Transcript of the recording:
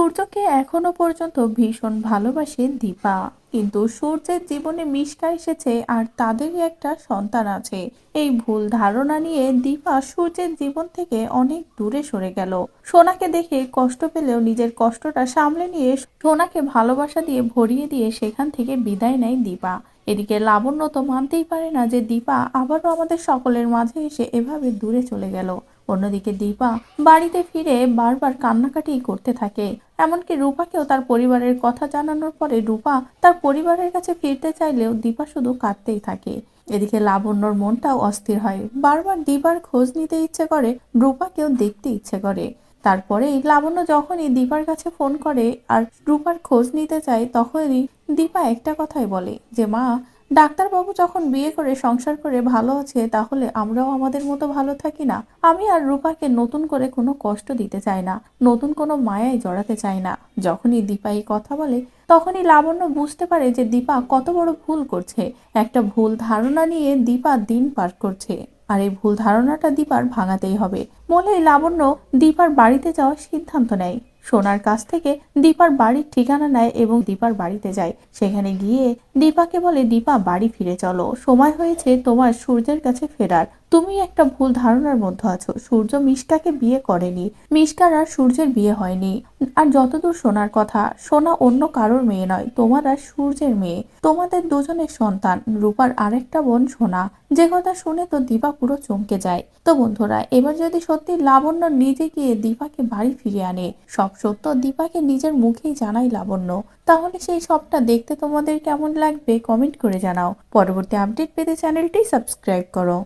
সূর্যকে এখনও পর্যন্ত ভীষণ ভালোবাসে দীপা। কিন্তু সূর্যের জীবনে মিশকা এসেছে আর তাদেরই একটা সন্তান আছে। এই ভুল ধারণা নিয়ে দীপা সূর্যের জীবন থেকে অনেক দূরে সরে গেল। সোনাকে দেখে কষ্ট পেলেও নিজের কষ্টটা সামলে নিয়ে সোনাকে ভালোবাসা দিয়ে ভরিয়ে দিয়ে সেখান থেকে বিদায় নেয় দীপা। এদিকে লাবণ্য তো মানতেই পারে না যে দীপা আবারও আমাদের সকলের মাঝে এসে এভাবে দূরে চলে গেল। অন্যদিকে দীপা বাড়িতে ফিরে বারবার কান্নাকাটি করতে থাকে। এমনকি রূপাকেও তার পরিবারের কথা জানানোর পরে রূপা তার পরিবারের কাছে ফিরতে চাইলেও দীপা শুধু কাঁদতেই থাকে। এদিকে লাবণ্যর মনটাও অস্থির হয়। বারবার দীপার খোঁজ নিতে ইচ্ছে করে, রূপাকেও দেখতে ইচ্ছে করে। তারপরেই লাবণ্য যখনই দীপার কাছে ফোন করে আর রূপার খোঁজ নিতে চায়, তখনই দীপা একটা কথাই বলে যে, মা ডাক্তারবাবু যখন বিয়ে করে, সংসার করে ভালো আছে, তাহলে আমরাও আমাদের মতো ভালো থাকি না। আমি আর রূপাকে নতুন করে কোনো কষ্ট দিতে চাই না, নতুন কোনো মায়ায় জড়াতে চাই না। যখনই দীপা এই কথা বলে, তখনই লাবণ্য বুঝতে পারে যে দীপা কত বড় ভুল করছে। একটা ভুল ধারণা নিয়ে দীপা দিন পার করছে, আর এই ভুল ধারণাটা দীপার ভাঙাতেই হবে। বলে লাবণ্য দীপার বাড়িতে যাওয়ার সিদ্ধান্ত নেয়। সোনার কাছ থেকে দীপার বাড়ির ঠিকানা নেয় এবং দীপার বাড়িতে যায়। সেখানে গিয়ে দীপাকে বলে, দীপা, বাড়ি ফিরে চলো। সময় হয়েছে তোমার সূর্যের কাছে ফেরার। তুমি একটা ভুল ধারণার মধ্যে আছো। সূর্য মিশকাকে বিয়ে করেনি। মিশকার আর সূর্যের বিয়ে হয়নি। আর যতদূর শোনার কথা, সোনা অন্য কারোর মেয়ে নয়, তোমার আর সূর্যের মেয়ে। তোমাদের দুজনের সন্তান, রূপার আরেকটা বোন সোনা। যে কথা শুনে তো দীপা পুরো চমকে যায়। তো বন্ধুরা, এবার যদি সত্যি লাবণ্য নিজে গিয়ে দীপাকে বাড়ি ফিরিয়ে আনে, সব সত্য দীপাকে নিজের মুখেই জানাই লাবণ্য। তাহলে সেই সবটা দেখতে তোমাদের কেমন লাগবে কমেন্ট করে জানাও। পরবর্তী আপডেট পেতে চ্যানেলটি সাবস্ক্রাইব করো।